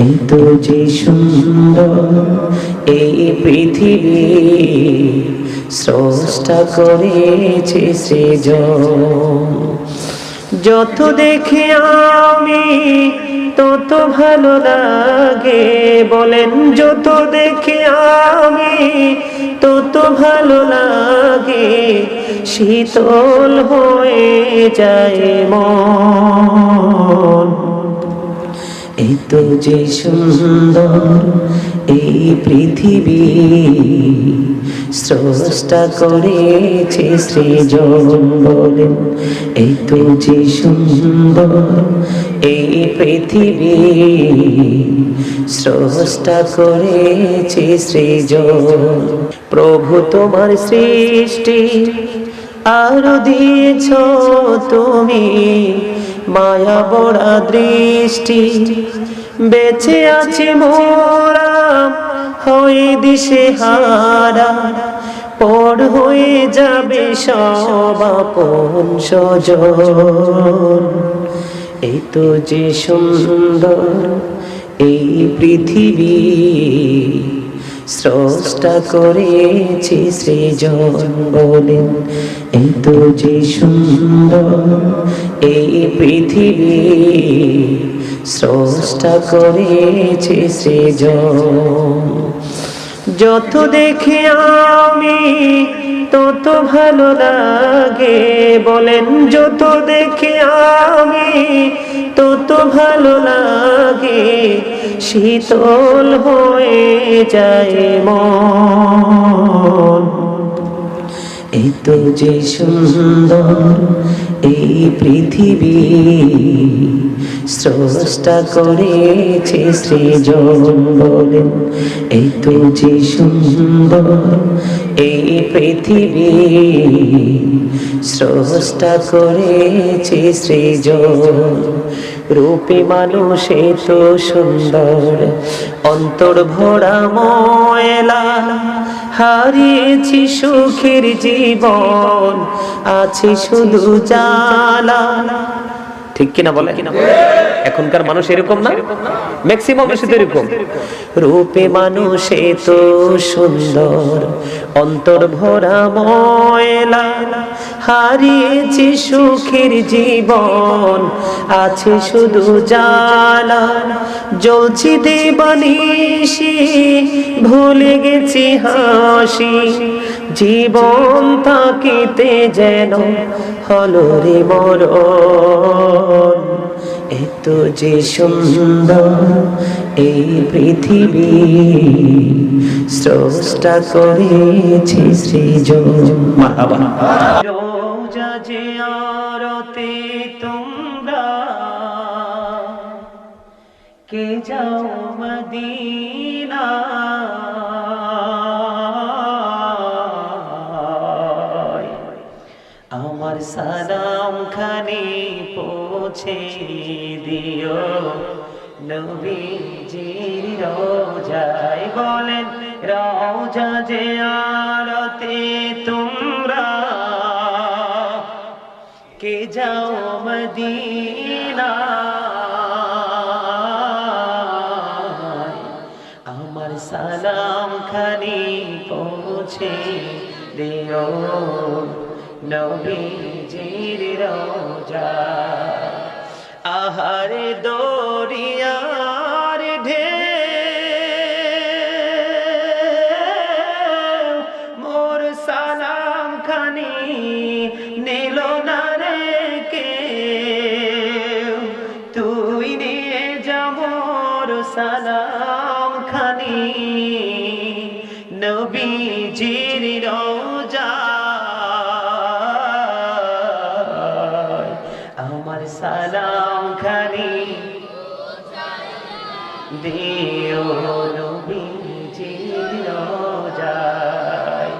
এই তো যে সুন্দর এই পৃথিবী স্রষ্টা করেছে সৃজন। যত দেখি আমি তত ভালো লাগে। বলেন, যত দেখি আমি তত ভালো লাগে। শীতল হয়ে যায় মন। এই তো যে সুন্দর এই পৃথিবী স্রষ্টা করেছে সৃজন বলেন এই তো যে সুন্দর এই পৃথিবী স্রষ্টা করেছে সৃজন। প্রভু তোমার সৃষ্টি আরও দিয়েছ তুমি মায়া বড়া দৃষ্টি, বেঁচে আছি মোরা, হয়ে দিশে হারা, পর হয়ে যাবে সব আপন সজন এই তো যে সুন্দর এই পৃথিবী। স্রষ্টা করেছি সৃজন বলেন এই তো যে সুন্দর এই পৃথিবী, স্রষ্টা করেছি সৃজন। যত দেখে আমি তত ভালো লাগে। বলেন, যত দেখি আমি, তত ভালো লাগে। শীতল হয়ে যায় মন। এই তো যে সুন্দর এই পৃথিবী। স্রষ্টা করেছে সৃজন বলেন এই তো যে সুন্দর এই পৃথিবী। স্রষ্টা করেছে সৃজন রূপে মানুষে তো সুন্দর। অন্তর ভরা ময়লা হারিয়েছি সুখের জীবন। আছে শুধু জালা ঠিক কিনা বলে এখনকার মানুষ এরকম না? ম্যাক্সিমাম মানুষ এরকম। রূপে মানুষে তো সুন্দর অন্তর ভরা ময়লা হারিয়েছি সুখের জীবন। আছে শুধু জালা জ্বলছি দেবানিসি ভুলে গেছি হাসি। জীবন থাকিতে যেন হলো রে মরণ। এত যে সুন্দর এই পৃথিবী স্রষ্টা করেছে সৃজন। যে আরতে তোমরা কে যাও মদিনা? আমার সালাম খানি পৌঁছে দিও। নবীজির রোজায় বলেন, রোজা যে আরতে মদিনা আমার সালাম খানি পৌঁছে দিও নবীজির রোজা। আহারে দরিয়ার খানি দিও নবীজির রোজায়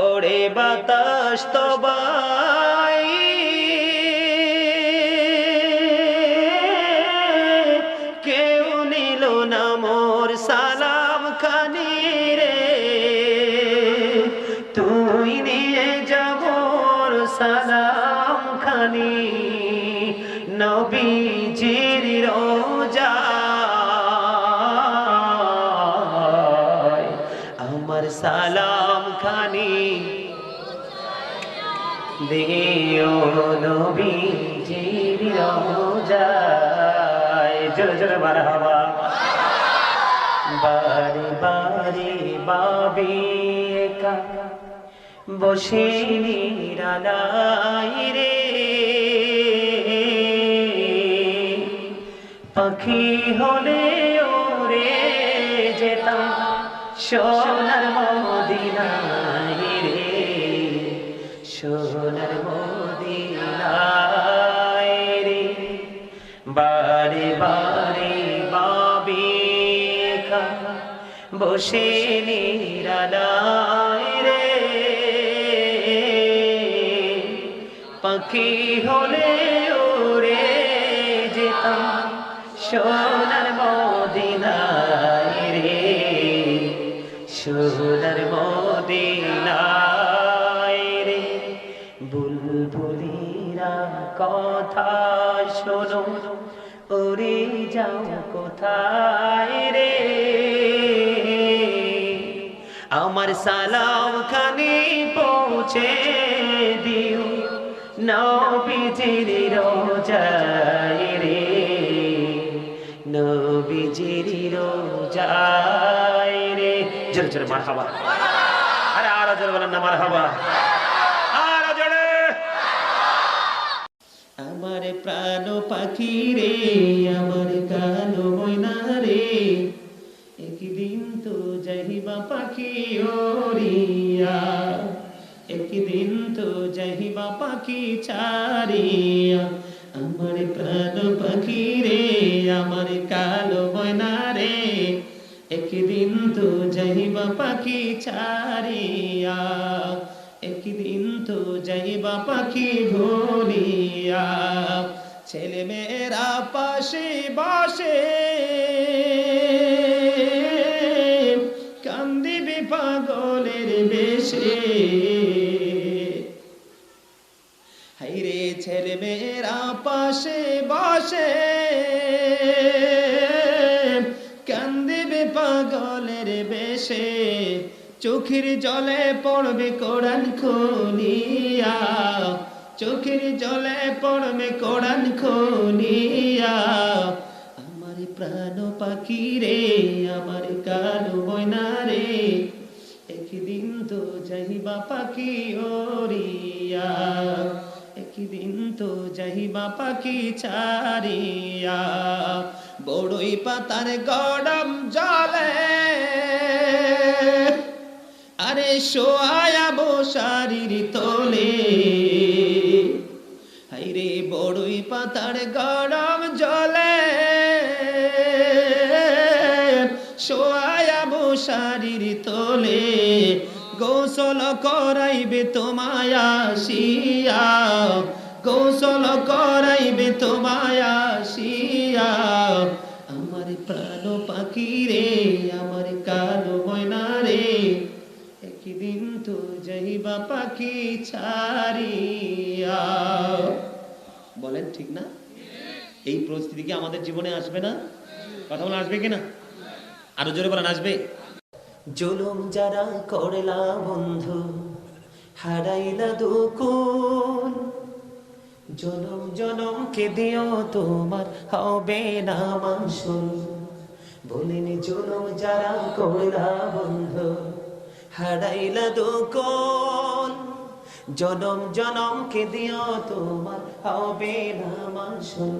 ওরে বাতাস তবাই দিও নবীজির রোজায় জোরে জোরে মারহাবা। বারে বসে রে। পাখি হলে ওরে যেতাম সোনার সোনার মদিনায় রে বারে বারে বাবে একা বসে নিরালায় রে। পাখি হলে ওরে যেতাম সোনার মদিনায় রে। সোনার মদিনায় কথা শোনো ওরে যাও কোথায় রে? আমার সালাম খানি পৌঁছে দিও, নবীজির রোজায় রে। নবীজির রোজায় রে। জোরে জোরে, মারহাবা। আরে আরও জোরে বলেন না, মারহাবা আরও জোরে আমার প্রাণ পাখি রে আমার কালো ময়না রে। একদিন তো যাহিবা পাখি ওরিয়া একদিন তো যাহিবা পাখি ছাড়িয়া। আমার প্রাণ পাখি রে আমার কালো ময়না রে। একদিন তো যাইবা পাখি ছাড়িয়া। একদিন তো যাইবা পাখি ভুলিয়া ছেলে মেয়েরা পাশে বসে। কান্দিবি পাগলের বেশে। হাইরে ছেলে মেয়েরা পাশে বসে। কান্দিবে পাগলের বেশে। চোখের জলে পড়বে কোরআন খুলিয়া। চোখের জলে পড়বে কোরআন খুলিয়া। আমার প্রাণ পাখি রে, আমার কালো ময়না রে, একদিন তো যাইবা পাখি ওরিয়া একদিন তো যাইবা পাখি ছাড়িয়া। বড়ই পাতার গরম জলে, আরে শোয়ায়া বসারির তোলে। হাইরে বড়ই পাতার গরম জলে। শোয়ায়া বসারির তোলে গোসল করাইবে তোমায় আসিয়া। গোসল করাইবে তোমায় আসিয়া। আমার প্রাণ পাখি রে, আমার কালো ময়না রে, একদিন তো যাইবা পাখি ছাড়িয়া। বলেন, ঠিক না? এই পরিস্থিতি কি আমাদের জীবনে আসবে না? কথা বলে আসবে কি না আরও জোরে বলেন, আসবে। জুলুম যারা করলা বন্ধু, হারাইলা দুকুল। জনম কে দিও তোমার, হবে না মাসুল বলিনি জুলুম যারা করলা বন্ধু, হারাইলা দুকুল। জনম জনম কে দিও তোমার হবে না মাসুল।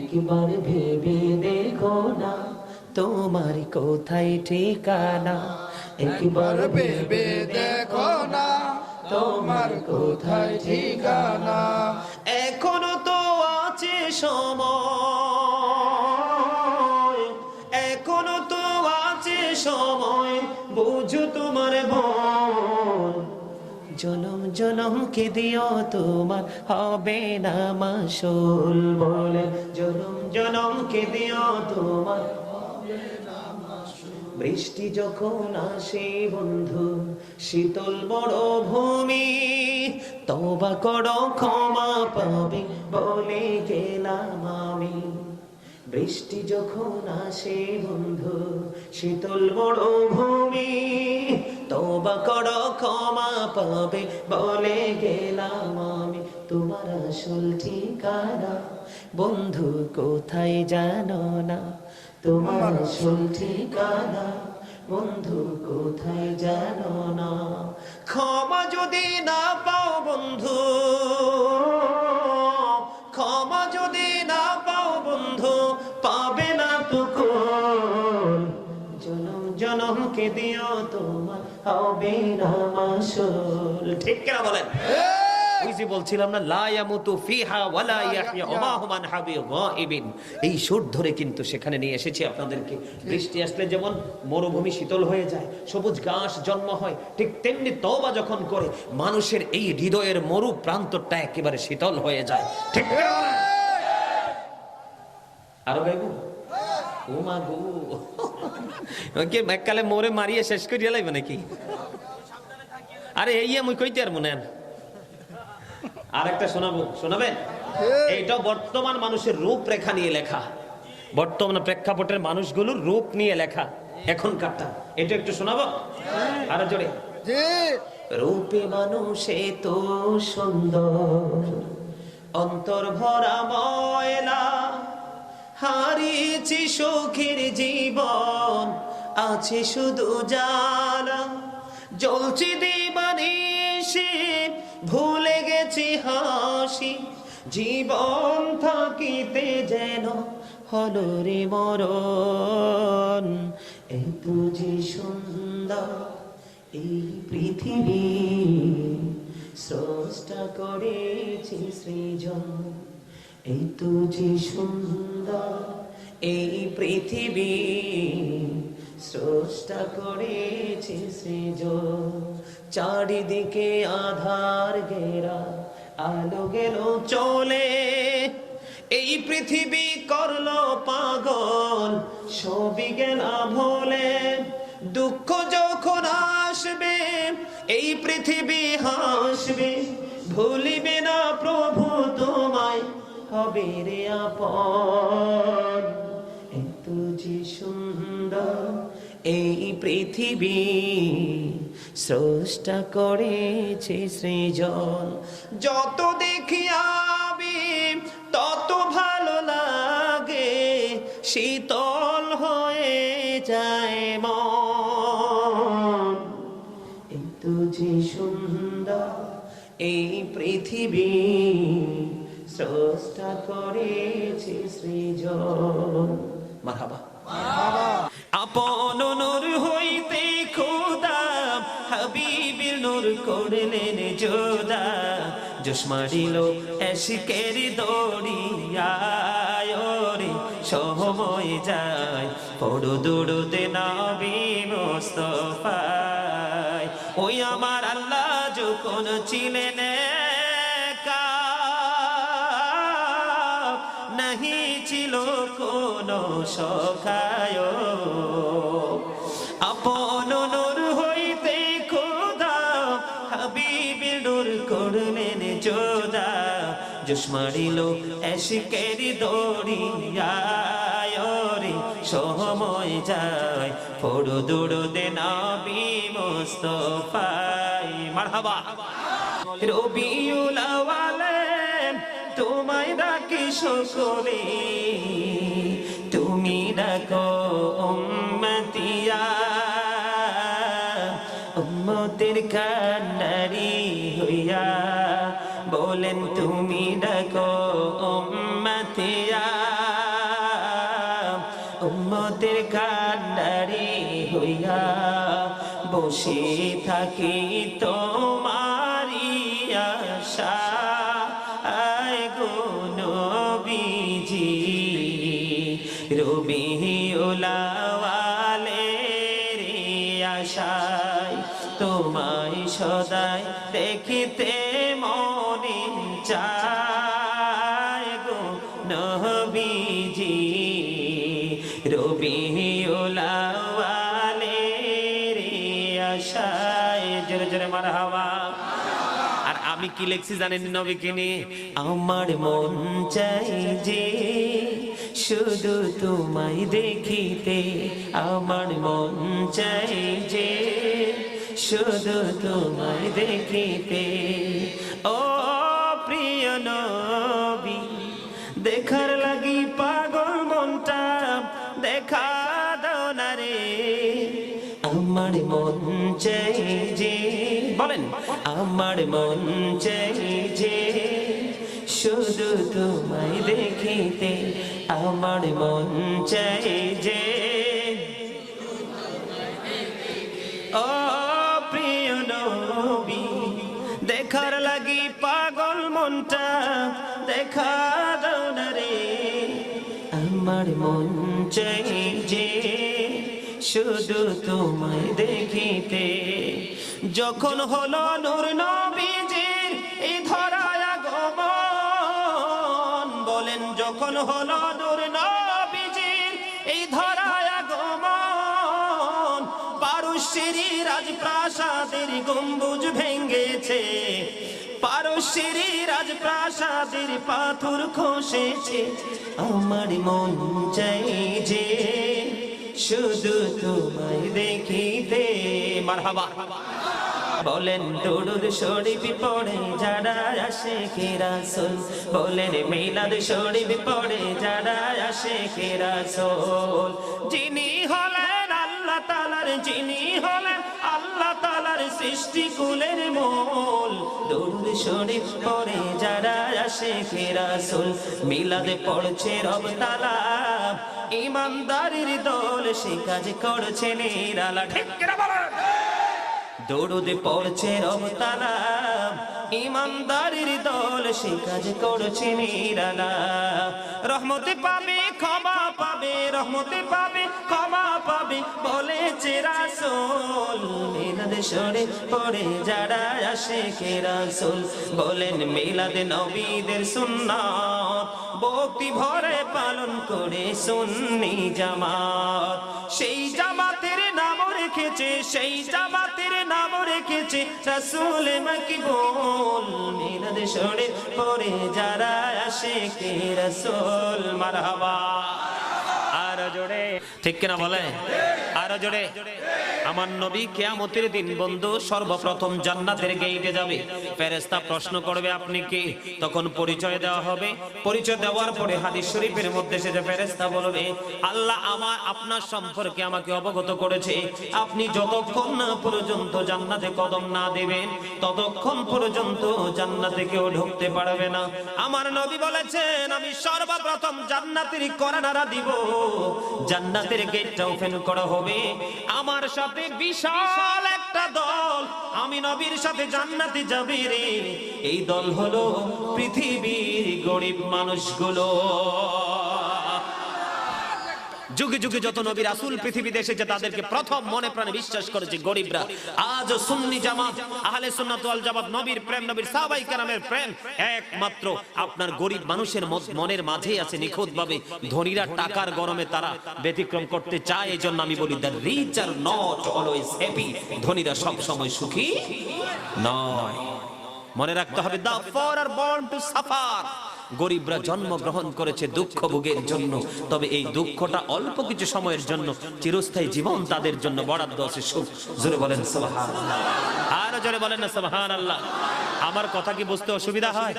একবার ভেবে দেখো না, তোমার কোথায় ঠিকানা। একবার ভেবে দেখো না, তোমার কোথায় ঠিকানা। এখনও তো আছে সময়। এখনও তো আছে সময়, বুঝো তোমার বোন জনম জনম কে দিও তোমার, হবে না মাসুল বলে। জনম জনম কে দিও তোমার বৃষ্টি যখন আসে বন্ধু, শীতল বড় ভূমি, তবা করো ক্ষমা পাবে বলে গেলাম আমি। বৃষ্টি যখন আসে বন্ধু শীতল বড় ভূমি তো তবা করো ক্ষমা পাবে বলে গেলাম আমি। তোমার আসল ঠিকানা বন্ধু কোথায় জানো না? তোমার আসল ঠিকানা বন্ধু কোথায় জানো না? ক্ষমা যদি না পাও বন্ধু ক্ষমা দিও তোমার হবে না মাসুল। ঠিক কেনা বলেন? ওই বলছিলাম না লা ইয়ামুতু ফিহা ওয়ালা ইয়াহইয়া ওয়া মা হাবি গায়বিন এই সুর ধরে কিন্তু সেখানে নিয়ে এসেছি আপনাদেরকে। বৃষ্টি আসলে যেমন মরুভূমি শীতল হয়ে যায় সবুজ ঘাস জন্ম হয় ঠিক তেমনি তওবা যখন করে মানুষের এই হৃদয়ের মরু প্রান্তটা একেবারে শীতল হয়ে যায়। ঠিক কিনা আরও গাইবো? ও মা গো। ওকে এককালে মোরে মারিয়ে শেষ করিয়া লাইবে নাকি? আরে এই মুই কইতে আর মনে আর একটা শোনাবো শোনাবেন? এইটা বর্তমান মানুষের রূপরেখা নিয়ে লেখা। বর্তমান প্রেক্ষাপটের মানুষগুলোর রূপ নিয়ে লেখা। এখনকারটা। এটা একটু শোনাবো? আরও জোরে। রূপে মানুষে তো সুন্দর। অন্তর ভরা ময়লা হারিয়েছি সুখের জীবন, আছে শুধু জানা জ্বলছি দিবানিসে ভুলে গেছি হাসি। জীবন থাকিতে যেন হলো রে মরণ। এত যে সুন্দর এই পৃথিবী, স্রষ্টা করেছি সৃজন। এই তো যে সুন্দর এই পৃথিবী স্রষ্টা করেছে সৃজন চারিদিকে আধার ঘেরা আলো গেল চলে। এই পৃথিবী করল পাগল, সবই গেলা ভোলে। দুঃখ যখন আসবে, এই পৃথিবী হাসবে। ভুলিবে না প্রভু তোমায় হবে রে আপন। এত যে সুন্দর এই পৃথিবী স্রষ্টা করেছে সৃজন। যত দেখি আমি, তত ভালো লাগে, শীতল হয়ে যায় মন। এত যে সুন্দর এই পৃথিবী স্রষ্টা করেছে সৃজন। মারহাবা। আপন নূর হইতে খোদা হাবিবির নূর করলেন যোদা জুসমারিল এসিকের দড়িয়ায় রে সময় যায়। পড়ু দুড়ুতে নাবি মোস্তফায়। ওই আমার আল্লাহ যখন ছিলেন ছিল কোন সখায় আপন নূর হইতে খোদা হাবিবির নূর করলেন যোদা জুসমারিল এসকের দড়িয়ায় রে সময় যায়। ফোড়ো দৌড়ো দে নাবি মোস্তফাই। মারহাবা। রবিউল ডাকি সকলে, তুমি ডাকো উম্মতিয়া। উম্মতের কান্নারি হইয়া বলেন, তুমি ডাকো উম্মতিয়া। উম্মতের কান্নারি হইয়া বসে থাকি তোমারি চায় গো নবীজি। রবি ওলাওয়ালে রে আশায়। জোরে জোরে মার হাওয়া আর আমি কি লিখছি জানেন নবীকে নিয়ে? আমার মন চাই যে শুধু তোমায় দেখিতে। আমার মন চাই যে শুধু তোমায় দেখিতে। ও নবী, দেখার লাগি পাগল মনটা দেখা দাও না রে। আমার মন চাই যে, বলেন, আমার মন চাই যে, শুধু তোমায় দেখিতে আমার মন চাই যে। ও দেখা দাও না রে। আমার মন চাই যে শুধু তোমায় দেখিতে। যখন হলো নূর নবীজির এই ধরায় আগমন, বলেন যখন হলো নূর নবীজির এই ধরায় আগমন পারস্যের রাজপ্রাসাদের গম্বুজ ভেঙ্গেছে। পারস্যের রাজপ্রাসাদের পাথর খসেছে। আমার মন চাই যে শুধু তোমায় দেখিতে। মারহাবা। বলেন দৌড়ুদ শরীফ পড়ে যারা আসে কেরাসল। বলেন, মিলাদ শরীফ পড়ে যারা আসে কেরাসল। যিনি হলেন আল্লাহ তালার যিনি হলেন সৃষ্টি কুলের মোল। দৌড়ুদ শরীফ পড়ে যারা আসে কেরাসল মিলাদে পড়ছে রব তালা। ইমানদারির দল সে কাজ করছে নিরালা। ঠিক দৌড়ুদে পড়ছে রমতালা ইমানদারির দল সে কাজ করছে নিরালা। রহমতে পাবে পাবে, রহমতে পাবে, ক্ষমা পাবে, বলেছে রাসূল। মিলাদ সরে পড়ে যারা আসে কে রাসূল? বলেন নবীদের সুন্নাত, ভক্তি ভরে পালন করে সুন্নি জামাত। সেই জামাতের নাম রেখেছে, সেই জামাতের নাম রেখেছে রাসূল মাকিবুল। মিলাদ সরে পড়ে যারা আসে কে রাসূল? মারহাবা। জোরে। ঠিক কিনা বলে আরও জোরে। আমার নবী কেয়ামতের দিন বন্ধু সর্বপ্রথম জান্নাতের গেইটে যাবে। ফেরেশতা প্রশ্ন করবে, আপনি কি? তখন পরিচয় দেওয়া হবে। পরিচয় দেওয়ার পরে হাদিস শরীফের মধ্যে সে যে ফেরেশতা বলবে, আল্লাহ আমার, আপনার সম্পর্কে আমাকে অবগত করেছে। আপনি যতক্ষণ না পর্যন্ত জান্নাতে কদম না দেবেন, ততক্ষণ পর্যন্ত জান্নাতে কেউ ঢুকতে পারবে না। আমার নবী বলেছেন, আমি সর্বপ্রথম জান্নাতের করানারা দিব। জান্নাতের গেটটা ওপেন করা হবে। আমার সাথে বিশাল একটা দল। আমি নবীর সাথে জান্নাতে যাবি রে। এই দল হলো পৃথিবীর গরিব মানুষগুলো। যুগে যুগে যত নবী রাসূল পৃথিবীতে এসেছে, তাদেরকে প্রথম মনে প্রাণে বিশ্বাস করেছে গরিবরা। আজ সুন্নি জামাত, আহলে সুন্নাত জামাত, নবীর প্রেম, নবীর সাহাবাই কেরামের প্রেম একমাত্র আপনার গরিব মানুষের মনের মাঝেই আছে নিখুঁত ভাবে ধনীরা টাকার গরমে তারা ব্যতিক্রম করতে চায় এই জন্য আমি বলি the rich are not always happy ধনীরা সব সময় সুখী নয়। মনে রাখতে হবে the poor are born to suffer গরিবরা জন্মগ্রহণ করেছে দুঃখ ভোগের জন্য। তবে এই দুঃখটা অল্প কিছু সময়ের জন্য, চিরস্থায়ী জীবন তাদের জন্য বরাদ্দ আছে, সুখ। জোরে বলেন জোরে বলেন না সুবহান আল্লাহ আমার কথা কি বুঝতে অসুবিধা হয়?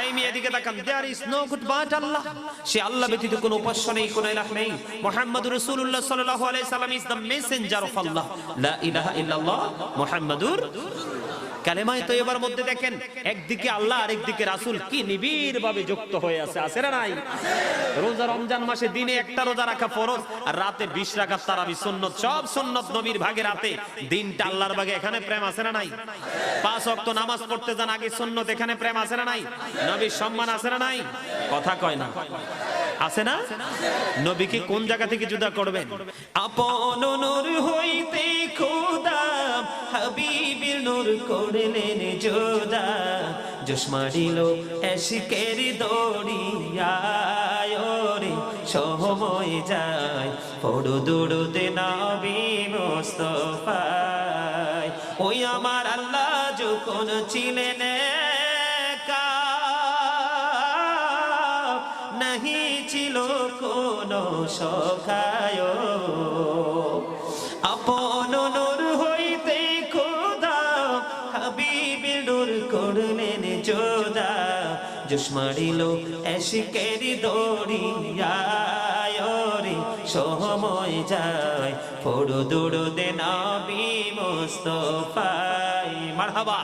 এই এদিকে তাকান there is no god but Allah সে আল্লাহ ব্যতীত কোনো উপাস্য নেই, কোনো ইলাহ নেই। মুহাম্মদুর রাসূলুল্লাহ সাল্লাল্লাহু আলাইহি সাল্লাম ইজ মেসেঞ্জার অফ আল্লাহ লা ইলাহা ইল্লাল্লাহ, মুহাম্মাদুর কালেমায় তো এবার মধ্যে দেখেন, একদিকে আল্লাহ আর একদিকে রাসুল কি নিবিড় ভাবে যুক্ত হয়ে আছে আছে না নাই? রোজা রমজান মাসে দিনে একটা রোজা রাখা ফরজ, আর রাতে বিশ রাখা তারাবি সুন্নত, সব সুন্নত নবীর ভাগে রাতে। দিনটা আল্লাহর ভাগে, এখানে প্রেম আছে না নাই? পাঁচ অক্ত নামাজ পড়তে যান, আগে সুন্নত, এখানে প্রেম আছে না নাই? নবীর সম্মান আছে না নাই? কথা কয় না। আছে না? নবীকে কোন জায়গা থেকে জুদা করবেন? আপন নূর হইতে খোদা হাবিবের নূর করলেন জোদা। জোসমারিল এশিকের দড়িয়ায় রে সময় যায়। পড়ু দুড়ুতে নাবি মোস্তফায়। ওই আমার আল্লাহ যখন ছিলেন নাহি ছিল কোন সখায় মারিল এশকেরি দড়িয়ায় রে সময় যায়। ফোড়ো দৌড়ো দে নবী মোস্তফাই মারহাবা।